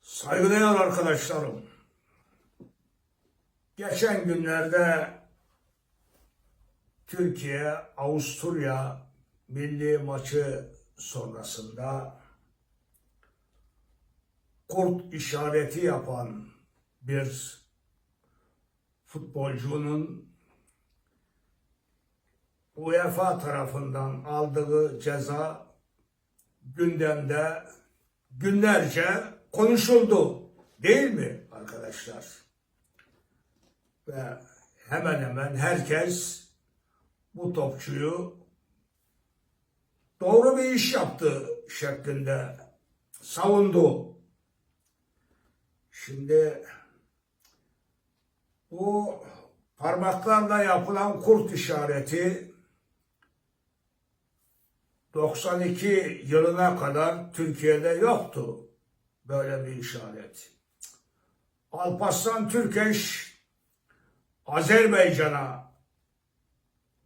Saygıdeğer arkadaşlarım, geçen günlerde Türkiye Avusturya milli maçı sonrasında kurt işareti yapan bir futbolcunun UEFA tarafından aldığı ceza gündemde günlerce konuşuldu. Değil mi arkadaşlar? Ve hemen hemen herkes bu topçuyu doğru bir iş yaptı şeklinde savundu. Şimdi bu parmaklarla yapılan kurt işareti 92 yılına kadar Türkiye'de yoktu böyle bir işaret. Alparslan Türkeş Azerbaycan'a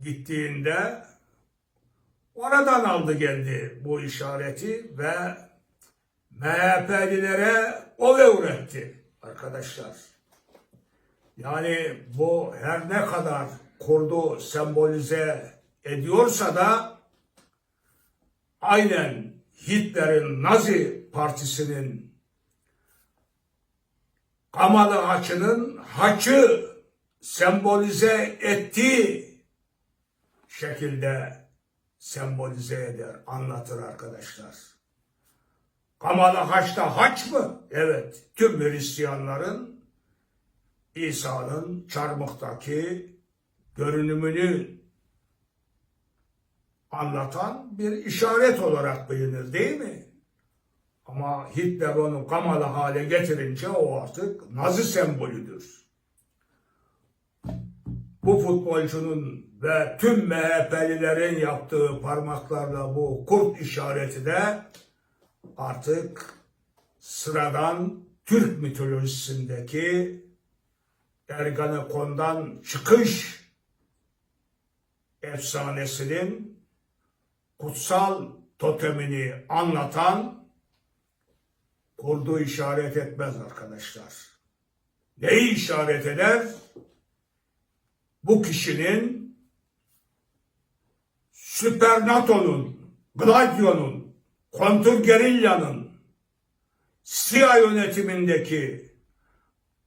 gittiğinde oradan aldı geldi bu işareti ve MHP'lilere o öğretti arkadaşlar. Yani bu her ne kadar kurdu sembolize ediyorsa da aynen Hitler'in Nazi partisinin Kamalı haçının haçı sembolize ettiği şekilde sembolize eder, anlatır arkadaşlar. Kamalı haçta haç mı? Evet. Tüm Hristiyanların İsa'nın çarmıhtaki görünümünü anlatan bir işaret olarak bilinir değil mi? Ama Hitler onu kamalı hale getirince o artık Nazi sembolüdür. Bu futbolcunun ve tüm MHP'lilerin yaptığı parmaklarla bu kurt işareti de artık sıradan Türk mitolojisindeki Ergenekon'dan çıkış efsanesinin kutsal totemini anlatan kurdu işaret etmez arkadaşlar. Neyi işaret eder? Bu kişinin Süpernato'nun, Gladio'nun, Kontrgerilla'nın siyah yönetimindeki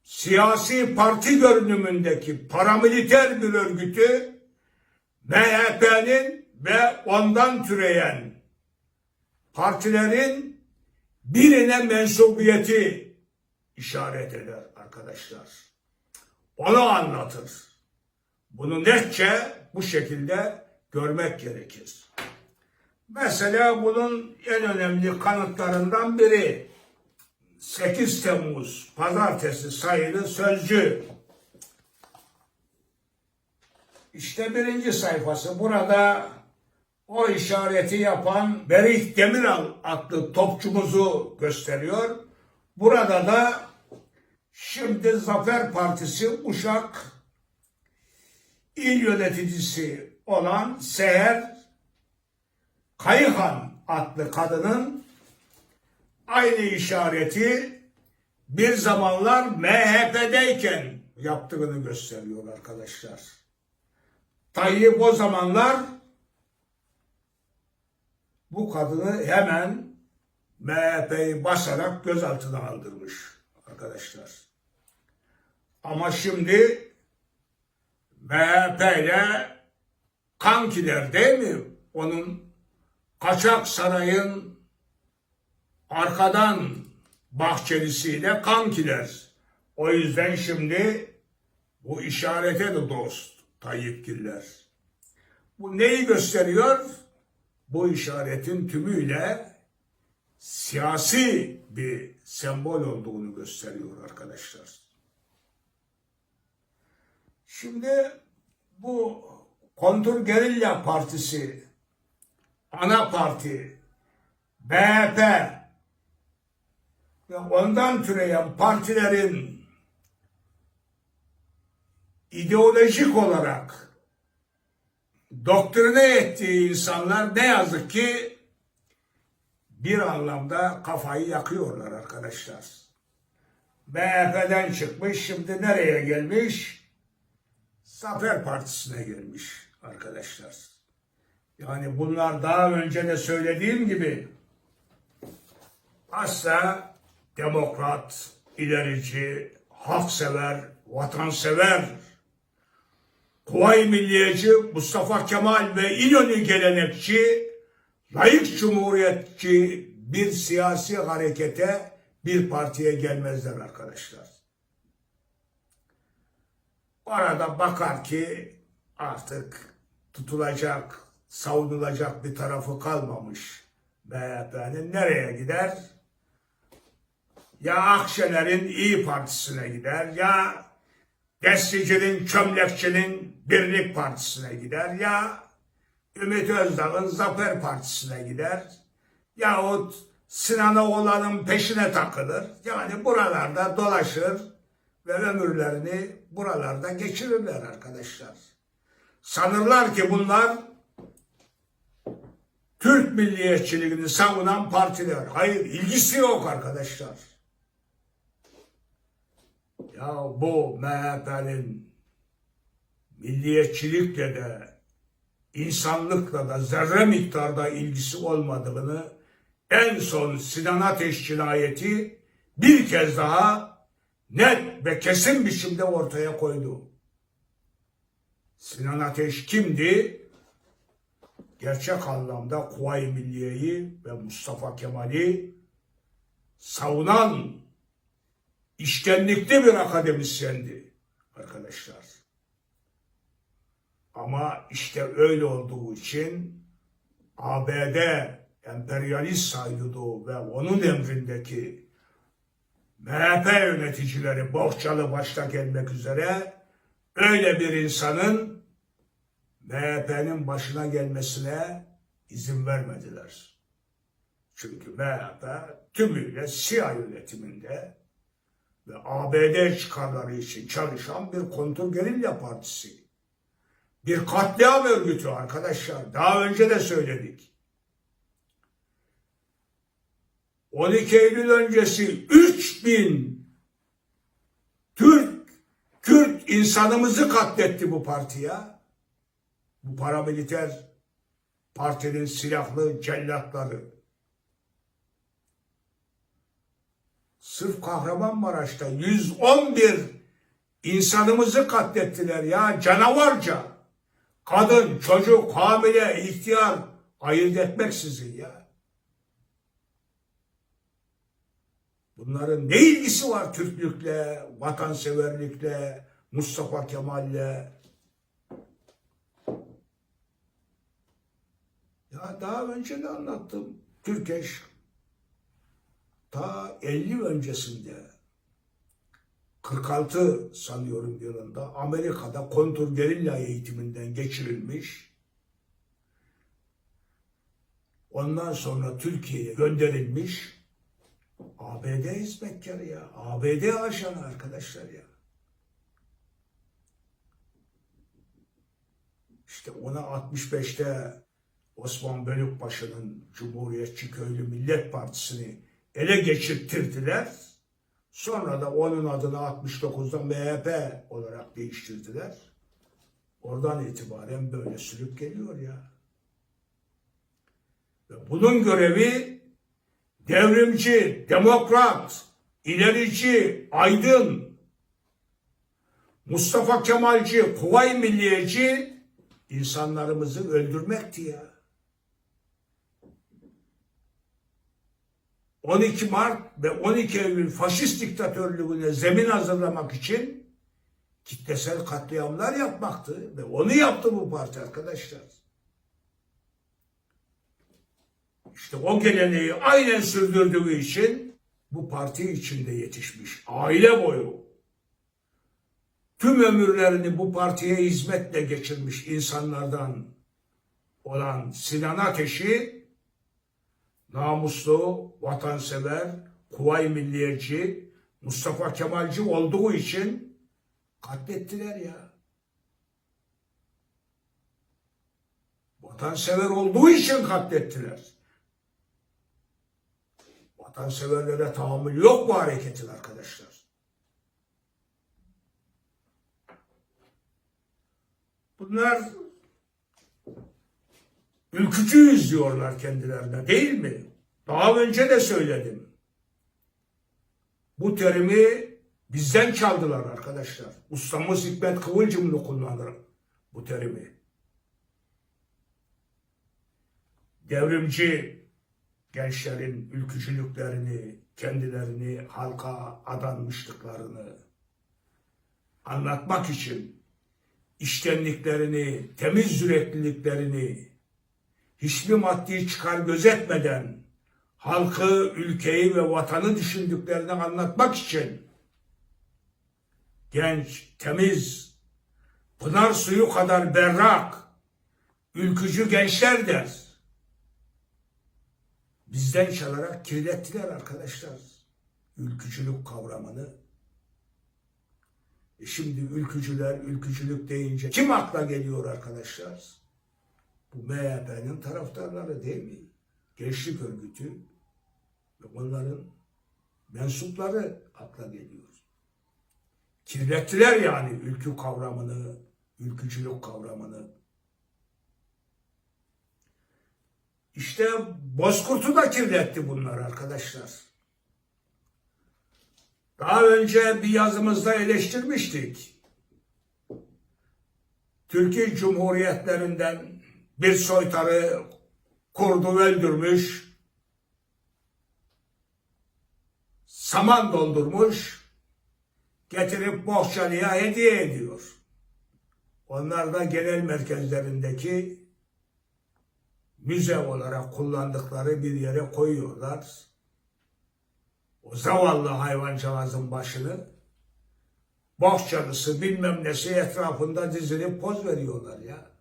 siyasi parti görünümündeki paramiliter bir örgütü MHP'nin ve ondan türeyen partilerin birine mensubiyeti işaret eder arkadaşlar. Onu anlatır. Bunu netçe bu şekilde görmek gerekir. Mesela bunun en önemli kanıtlarından biri 8 Temmuz pazartesi sayılı sözcü. İşte birinci sayfası. Burada o işareti yapan Berih Demiral adlı topçumuzu gösteriyor. Burada da şimdi Zafer Partisi Uşak il yöneticisi olan Seher Kayıhan adlı kadının aynı işareti bir zamanlar MHP'deyken yaptığını gösteriyor arkadaşlar. Tayyip o zamanlar bu kadını hemen MHP'yi basarak gözaltına aldırmış arkadaşlar. Ama şimdi MHP ile kankiler değil mi? Onun kaçak sarayın arkadan bahçelisiyle kankiler. O yüzden şimdi bu işarete de dost Tayyipgiller. Bu neyi gösteriyor? Bu işaretin tümüyle siyasi bir sembol olduğunu gösteriyor arkadaşlar. Şimdi bu Kontur Gerilla Partisi, ana parti, BHP ve ondan türeyen partilerin ideolojik olarak doktrine ettiği insanlar ne yazık ki bir anlamda kafayı yakıyorlar arkadaşlar. MHP'den çıkmış, şimdi nereye gelmiş? Zafer Partisi'ne gelmiş arkadaşlar. Yani bunlar daha önce de söylediğim gibi asla demokrat, ilerici, halksever, vatansever, Kuvayi Milliyeci, Mustafa Kemal ve İnönü gelenekçi, layık cumhuriyetçi bir siyasi harekete, bir partiye gelmezler arkadaşlar. Arada bakar ki artık tutulacak, savunulacak bir tarafı kalmamış MHP'nin nereye gider? Ya Akşener'in İyi Partisi'ne gider ya Destici'nin, Çömlekçi'nin Birlik Partisi'ne gider ya Ümit Özdağ'ın Zafer Partisi'ne gider yahut Sinan Oğlan'ın peşine takılır. Yani buralarda dolaşır ve ömürlerini buralarda geçirirler arkadaşlar. Sanırlar ki bunlar Türk milliyetçiliğini savunan partiler. Hayır, ilgisi yok arkadaşlar. Ya bu MHP'nin milliyetçilikle de insanlıkla da zerre miktarda ilgisi olmadığını en son Sinan Ateş cinayeti bir kez daha net ve kesin biçimde ortaya koydu. Sinan Ateş kimdi? Gerçek anlamda Kuvayi Milliye'yi ve Mustafa Kemal'i savunan iştenlikli bir akademisyendi arkadaşlar. Ama işte öyle olduğu için ABD emperyalist saydığı ve onun emrindeki MHP yöneticileri Bohçalı başta gelmek üzere öyle bir insanın MHP'nin başına gelmesine izin vermediler. Çünkü MHP tümüyle siyah yönetiminde ve ABD çıkarları için çalışan bir kontrgerilla partisi. Bir katliam örgütü arkadaşlar. Daha önce de söyledik. 12 Eylül öncesi 3000 Türk, Kürt insanımızı katletti bu partiye. Bu paramiliter partinin silahlı cellatları. Sırf Kahramanmaraş'ta 111 insanımızı katlettiler ya canavarca. Kadın, çocuk, hamile, ihtiyar ayırt etmeksizin ya. Bunların ne ilgisi var Türklükle, vatanseverlikle, Mustafa Kemal'le? Ya daha önce de anlattım. Türkeş ta 50 öncesinde 46 sanıyorum yılında Amerika'da kontur gerilla eğitiminden geçirilmiş. Ondan sonra Türkiye'ye gönderilmiş. ABD hizmetkarı ya. ABD ajanı arkadaşlar ya. İşte ona 65'te Osman Bölükbaşı'nın Cumhuriyetçi Köylü Millet Partisi'ni ele geçirttirdiler. Sonra da onun adını 69'da MHP olarak değiştirdiler. Oradan itibaren böyle sürüp geliyor ya. Ve bunun görevi devrimci, demokrat, ilerici, aydın, Mustafa Kemalci, Kuvayi Milliyeci insanlarımızı öldürmekti ya. 12 Mart ve 12 Eylül faşist diktatörlüğüne zemin hazırlamak için kitlesel katliamlar yapmaktı ve onu yaptı bu parti arkadaşlar. İşte o geleneği aynen sürdürdüğü için bu parti içinde yetişmiş. Aile boyu. Tüm ömürlerini bu partiye hizmetle geçirmiş insanlardan olan Sinan Ateş'i namuslu, vatansever, kuvay milliyetçi, Mustafa Kemalci olduğu için katlettiler ya. Vatansever olduğu için katlettiler. Vatanseverlere tahammül yok bu hareketin arkadaşlar. Bunlar ülkücüyüz diyorlar kendilerine değil mi? Daha önce de söyledim. Bu terimi bizden çaldılar arkadaşlar. Ustamız Hikmet Kıvılcımlı kullanır bu terimi. Devrimci gençlerin ülkücülüklerini, kendilerini halka adanmışlıklarını anlatmak için iştenliklerini, temiz yürekliliklerini hiçbir maddi çıkar gözetmeden halkı, ülkeyi ve vatanı düşündüklerini anlatmak için genç, temiz, pınar suyu kadar berrak, ülkücü gençler der. Bizden çalarak kirlettiler arkadaşlar ülkücülük kavramını. E şimdi ülkücüler, ülkücülük deyince kim akla geliyor arkadaşlar? Bu MHP'nin taraftarları değil mi? Gençlik örgütü ve onların mensupları akla geliyor. Kirlettiler yani ülkü kavramını, ülkücülük kavramını. İşte Bozkurt'u da kirletti bunlar arkadaşlar. Daha önce bir yazımızda eleştirmiştik. Türkiye Cumhuriyetlerinden bir soytarı kurdu öldürmüş, saman doldurmuş, getirip Bohçalı'ya hediye ediyor. Onlar da genel merkezlerindeki müze olarak kullandıkları bir yere koyuyorlar. O zavallı hayvancağızın başını bohçalısı bilmem nesi etrafında dizilip poz veriyorlar ya.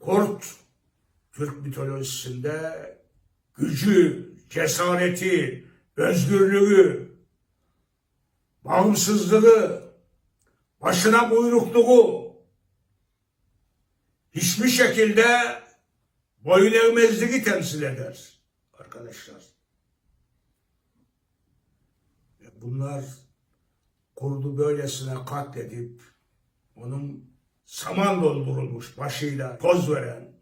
Kurt Türk mitolojisinde gücü, cesareti, özgürlüğü, bağımsızlığı, başına buyrukluğu hiçbir şekilde boyun eğmezliği temsil eder arkadaşlar. Bunlar kurdu böylesine katledip onun saman doldurulmuş başıyla poz veren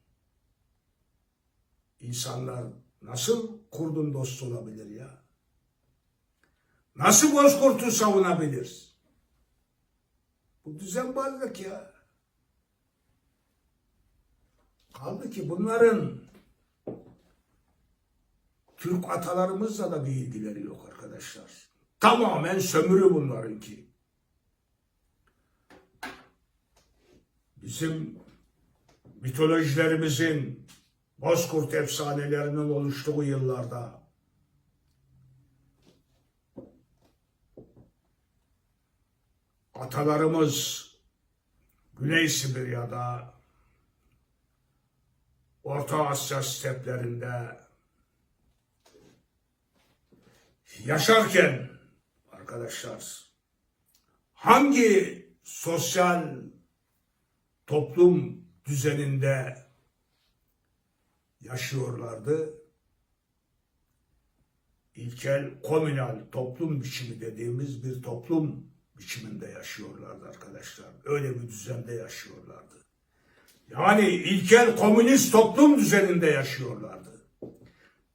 insanlar nasıl kurdun dostu olabilir ya? Nasıl bozkurtu savunabilir? Bu düzenbazlık ya. Kaldı ki bunların Türk atalarımızla da bir ilgileri yok arkadaşlar. Tamamen sömürü bunlarınki. Bizim mitolojilerimizin Bozkurt efsanelerinin oluştuğu yıllarda atalarımız Güney Sibirya'da Orta Asya steplerinde yaşarken arkadaşlar hangi sosyal toplum düzeninde yaşıyorlardı? İlkel komünal toplum biçimi dediğimiz bir toplum biçiminde yaşıyorlardı arkadaşlar. Öyle bir düzende yaşıyorlardı. Yani ilkel komünist toplum düzeninde yaşıyorlardı.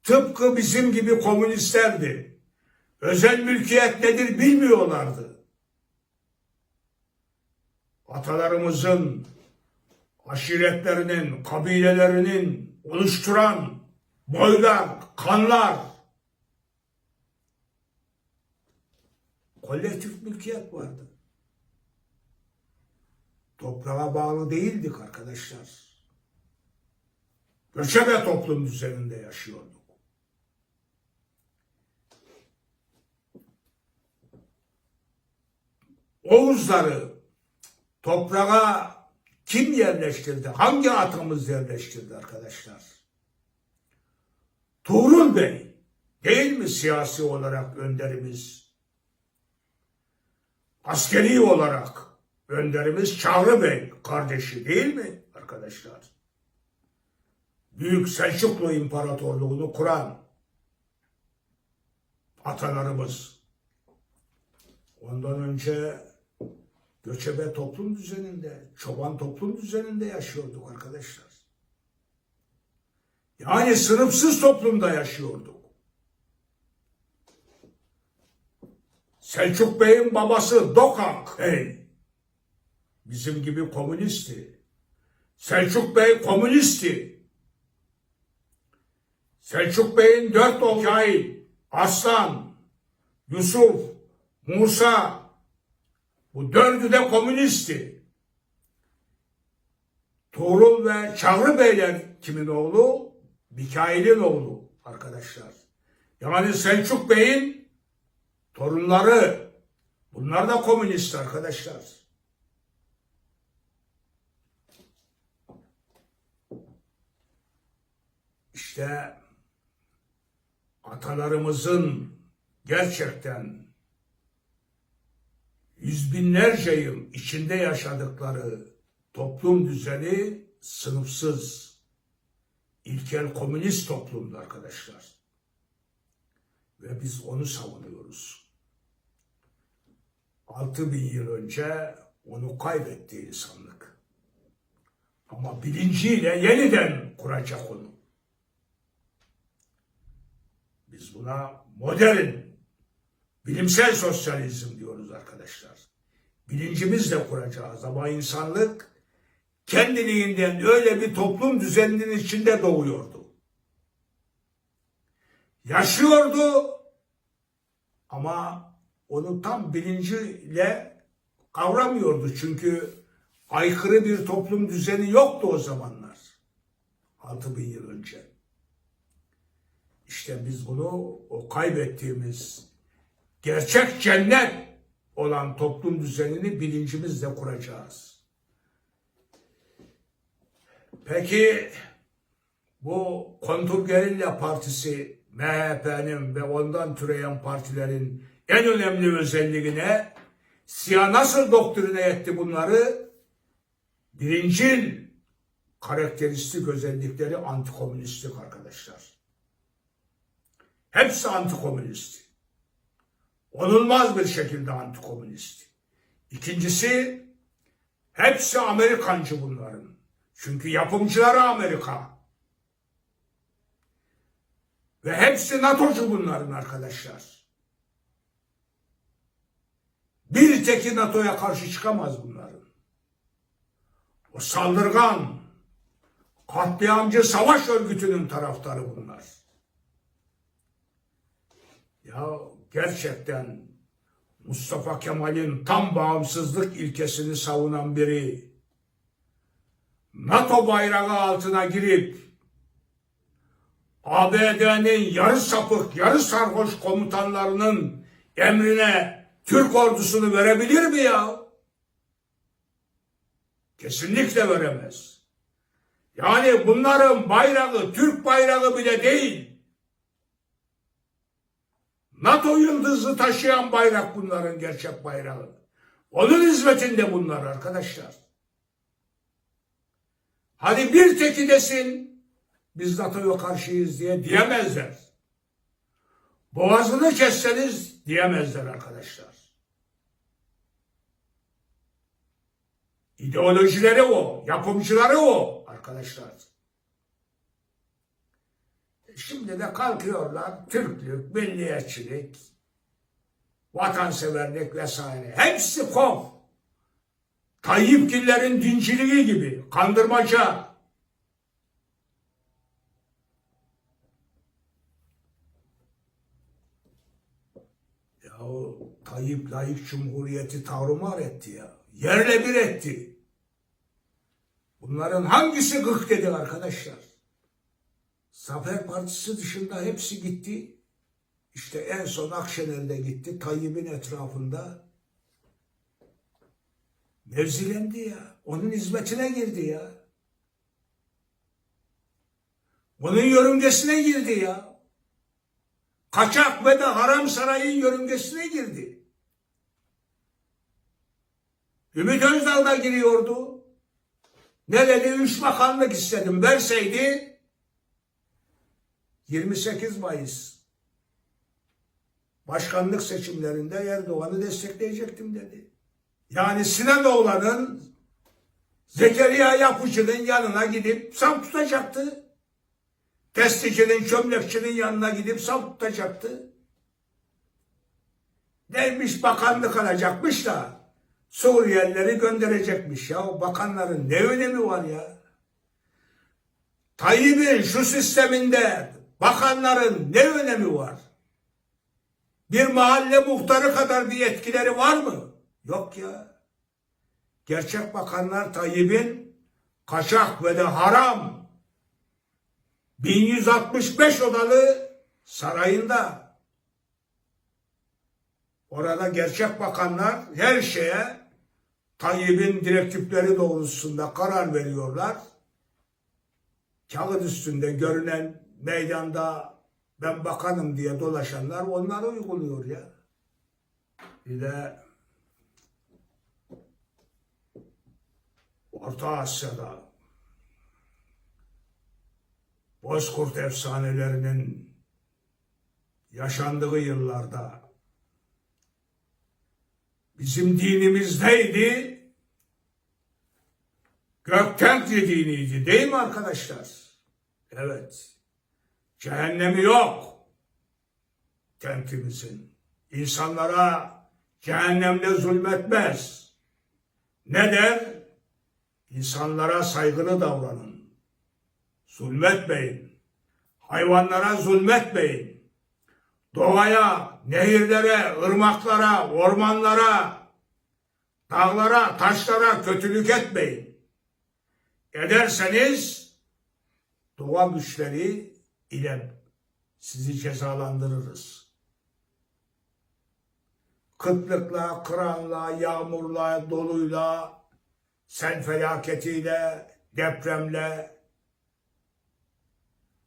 Tıpkı bizim gibi komünistlerdi. Özel mülkiyet nedir bilmiyorlardı. Atalarımızın, aşiretlerinin, kabilelerinin oluşturan boylar, kanlar, kolektif mülkiyet vardı. Toprağa bağlı değildik arkadaşlar. Göçebe toplum düzeninde yaşıyorduk. Oğuzları toprağa kim yerleştirdi? Hangi atamız yerleştirdi arkadaşlar? Tuğrul Bey değil mi siyasi olarak önderimiz? Askeri olarak önderimiz Çağrı Bey kardeşi değil mi arkadaşlar? Büyük Selçuklu İmparatorluğunu kuran atalarımız. Ondan önce göçebe toplum düzeninde, çoban toplum düzeninde yaşıyorduk arkadaşlar. Yani sınıfsız toplumda yaşıyorduk. Selçuk Bey'in babası Dokak Bey. Bizim gibi komünisti. Selçuk Bey komünisti. Selçuk Bey'in dört oğlu Aslan, Yusuf, Musa bu dördü de komünisti. Tuğrul ve Çağrı Beyler kimin oğlu? Mikail'in oğlu arkadaşlar. Yani Selçuk Bey'in torunları. Bunlar da komünist arkadaşlar. İşte atalarımızın gerçekten yüz yıl içinde yaşadıkları toplum düzeni sınıfsız, ilkel komünist toplumdu arkadaşlar. Ve biz onu savunuyoruz. 6000 yıl önce onu kaybetti insanlık. Ama bilinciyle yeniden kuracak onu. Biz buna modern, bilimsel sosyalizm diyoruz arkadaşlar. Bilincimizle kuracağız ama insanlık kendiliğinden öyle bir toplum düzeninin içinde doğuyordu. Yaşıyordu ama onu tam bilinciyle kavramıyordu. Çünkü aykırı bir toplum düzeni yoktu o zamanlar. 6000 yıl önce. İşte biz bunu o kaybettiğimiz gerçek cennet olan toplum düzenini bilincimizle kuracağız. Peki bu kontur gerilla partisi MHP'nin ve ondan türeyen partilerin en önemli özelliği ne? Siyah nasıl doktrine etti bunları? Birincil karakteristik özellikleri antikomünistlik arkadaşlar. Hepsi antikomünist. Onulmaz bir şekilde antikomünist. İkincisi, hepsi Amerikancı bunların. Çünkü yapımcıları Amerika. Ve hepsi NATO'cu bunların arkadaşlar. Bir teki NATO'ya karşı çıkamaz bunların. O saldırgan, katliamcı savaş örgütünün taraftarı bunlar. Ya gerçekten Mustafa Kemal'in tam bağımsızlık ilkesini savunan biri NATO bayrağı altına girip ABD'nin yarı sapık, yarı sarhoş komutanlarının emrine Türk ordusunu verebilir mi ya? Kesinlikle veremez. Yani bunların bayrağı Türk bayrağı bile değil. NATO yıldızı taşıyan bayrak bunların gerçek bayrağı. Onun hizmetinde bunlar arkadaşlar. Hadi bir teki desin biz NATO'ya karşıyız diye diyemezler. Boğazını kesseniz diyemezler arkadaşlar. İdeolojileri o, yapımcıları o arkadaşlar. Şimdi de kalkıyorlar Türklük, milliyetçilik, vatanseverlik vesaire. Hepsi kov. Tayyipgillerin dinciliği gibi kandırmaca. Ya o Tayyip layık cumhuriyeti tavrımar etti ya. Yerle bir etti. Bunların hangisi gık dedi arkadaşlar? Zafer Partisi dışında hepsi gitti. İşte en son Akşener'de gitti. Tayyip'in etrafında mevzilendi ya. Onun hizmetine girdi ya. Onun yörüngesine girdi ya. Kaçak ve de haram sarayın yörüngesine girdi. Ümit Özdağ da giriyordu. Ne? Üç bakanlık istedim. Verseydi 28 Mayıs başkanlık seçimlerinde Erdoğan'ı destekleyecektim dedi. Yani Sinanoğlan'ın Zekeriya Yapıcı'nın yanına gidip sam tutacaktı. Testicinin, çömlekçinin yanına gidip sam tutacaktı. Neymiş bakanlık alacakmış da Suriyelileri gönderecekmiş ya. Bakanların ne önemi var ya? Tayyip'in şu sisteminde bakanların ne önemi var? Bir mahalle muhtarı kadar bir etkileri var mı? Yok ya. Gerçek bakanlar Tayyip'in kaçak ve de haram 1165 odalı sarayında. Orada gerçek bakanlar her şeye Tayyip'in direktifleri doğrultusunda karar veriyorlar. Kağıt üstünde görünen meydanda ben bakanım diye dolaşanlar onları uyguluyor ya. Bir de Orta Asya'da Bozkurt efsanelerinin yaşandığı yıllarda bizim dinimiz neydi? Göktenki diniydi değil mi arkadaşlar? Evet. Cehennemi yok. Tentimizin. İnsanlara cehennemde zulmetmez. Ne der? İnsanlara saygılı davranın. Zulmetmeyin. Hayvanlara zulmetmeyin. Doğaya, nehirlere, ırmaklara, ormanlara, dağlara, taşlara kötülük etmeyin. Ederseniz doğa güçleri ile sizi cezalandırırız. Kıtlıkla, kıranla, yağmurla, doluyla, sel felaketiyle, depremle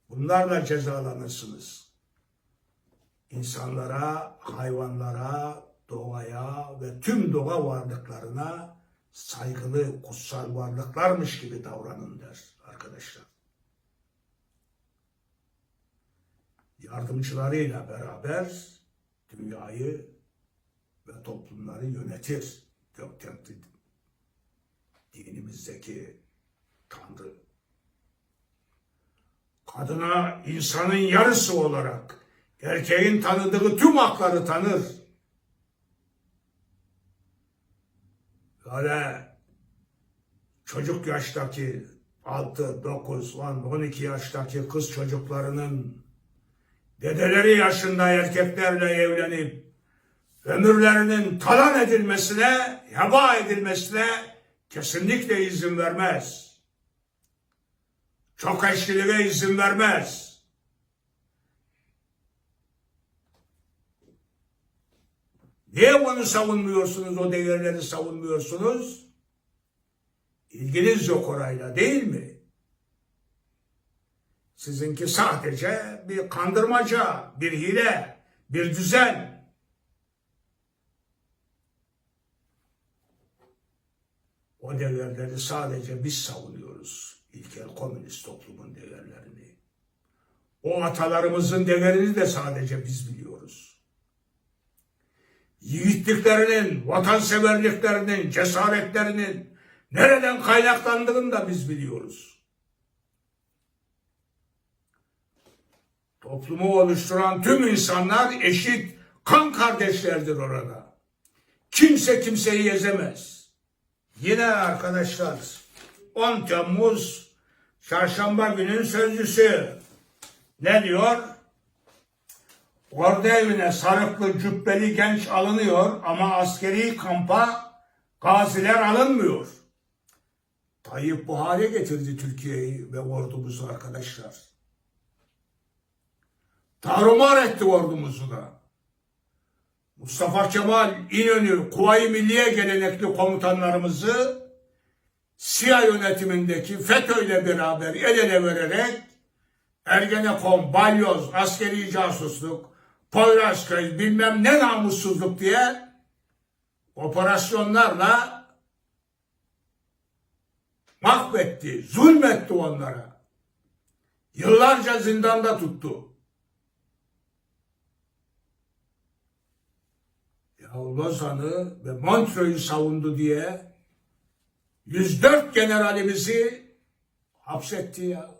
bunlarla cezalanırsınız. İnsanlara, hayvanlara, doğaya ve tüm doğa varlıklarına saygılı, kutsal varlıklarmış gibi davranın der arkadaşlar. Yardımcılarıyla beraber dünyayı ve toplumları yönetir. Gökten dinimizdeki Tanrı. Kadına insanın yarısı olarak erkeğin tanıdığı tüm hakları tanır. Böyle çocuk yaştaki 6, 9, 10, 12 yaştaki kız çocuklarının dedeleri yaşında erkeklerle evlenip ömürlerinin talan edilmesine, heba edilmesine kesinlikle izin vermez. Çok eşliliğe izin vermez. Niye bunu savunmuyorsunuz, o değerleri savunmuyorsunuz? İlginiz yok orayla değil mi? Sizinki sadece bir kandırmaca, bir hile, bir düzen. O değerleri sadece biz savunuyoruz. İlkel komünist toplumun değerlerini. O atalarımızın değerini de sadece biz biliyoruz. Yiğitliklerinin, vatanseverliklerinin, cesaretlerinin nereden kaynaklandığını da biz biliyoruz. Toplumu oluşturan tüm insanlar eşit kan kardeşlerdir orada. Kimse kimseyi ezemez. Yine arkadaşlar 10 Temmuz çarşamba günün sözcüsü ne diyor? Ordu evine sarıklı cübbeli genç alınıyor ama askeri kampa gaziler alınmıyor. Tayyip bu hale getirdi Türkiye'yi ve ordumuzu arkadaşlar. Tarumar etti ordumuzu da. Mustafa Kemal İnönü Kuvayi Milliye gelenekli komutanlarımızı Siyah yönetimindeki FETÖ'yle beraber el ele vererek Ergenekon, balyoz, askeri casusluk, Poyrazköy bilmem ne namussuzluk diye operasyonlarla mahvetti, zulmetti onlara. Yıllarca zindanda tuttu. Ya Ya Lozan'ı ve Montreux'u savundu diye 104 generalimizi hapsetti ya.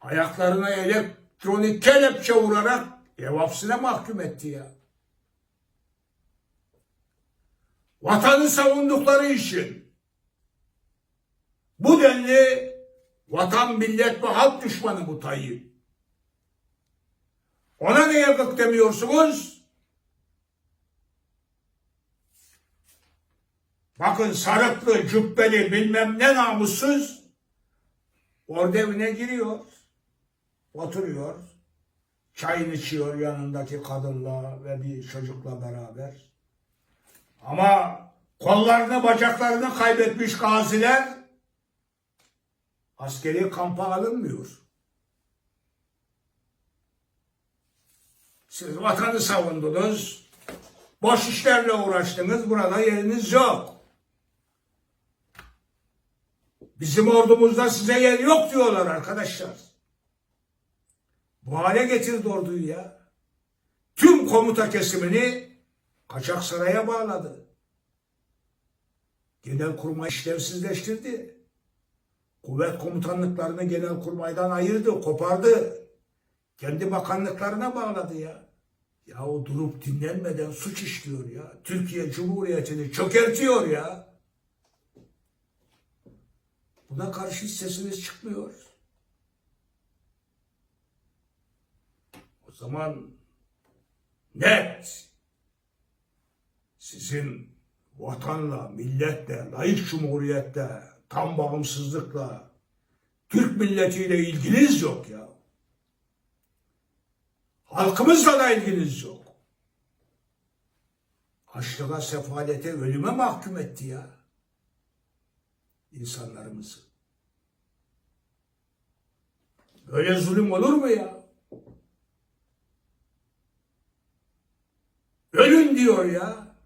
Ayaklarına elektronik kelepçe vurarak ev hapsine mahkum etti ya. Vatanı savundukları için bu denli vatan, millet ve halk düşmanı bu Tayyip. Ona niye gık demiyorsunuz? Bakın sarıklı, cübbeli, bilmem ne namussuz orada evine giriyor. Oturuyor. Çayını içiyor yanındaki kadınla ve bir çocukla beraber. Ama kollarını, bacaklarını kaybetmiş gaziler askeri kampa alınmıyor. Siz vatanı savundunuz, boş işlerle uğraştınız, burada yeriniz yok. Bizim ordumuzda size yer yok diyorlar arkadaşlar. Bu hale getirdi orduyu ya. Tüm komuta kesimini kaçak saraya bağladı. Genelkurmay işlevsizleştirdi. Kuvvet komutanlıklarını genelkurmaydan ayırdı, kopardı. Kendi bakanlıklarına bağladı ya. Ya o durup dinlenmeden suç işliyor ya. Türkiye Cumhuriyeti'ni çökertiyor ya. Buna karşı hiç sesiniz çıkmıyor. O zaman net sizin vatanla, milletle, layık cumhuriyette, tam bağımsızlıkla, Türk milletiyle ilginiz yok ya. Halkımızla da ilginiz yok. Açlığa, sefalete, ölüme mahkum etti ya. insanlarımızı. Böyle zulüm olur mu ya? Ölün diyor ya.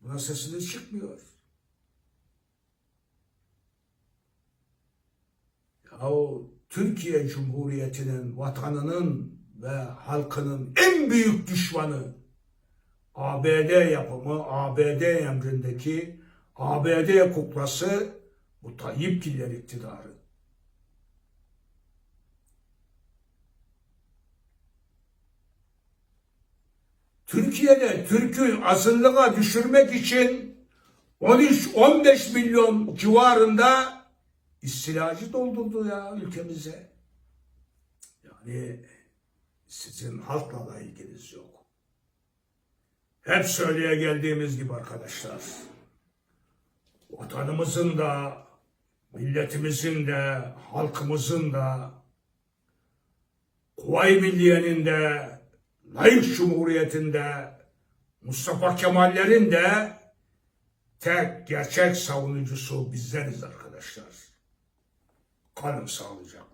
Buna sesiniz çıkmıyor. Yahu Türkiye Cumhuriyeti'nin, vatanının ve halkının en büyük düşmanı ABD yapımı, ABD emrindeki ABD kuklası bu Tayyip Giller iktidarı. Türkiye'de Türk'ü azınlığa düşürmek için 13-15 milyon civarında istilacı doldurdu ya ülkemize. Yani sizin halkla da ilginiz yok. Hep söyleye geldiğimiz gibi arkadaşlar. Vatanımızın da, milletimizin de, halkımızın da, Kuvayi Milliye'nin de, layık cumhuriyetinde, Mustafa Kemal'lerin de tek gerçek savunucusu bizleriz arkadaşlar. Kalın sağlıcakla.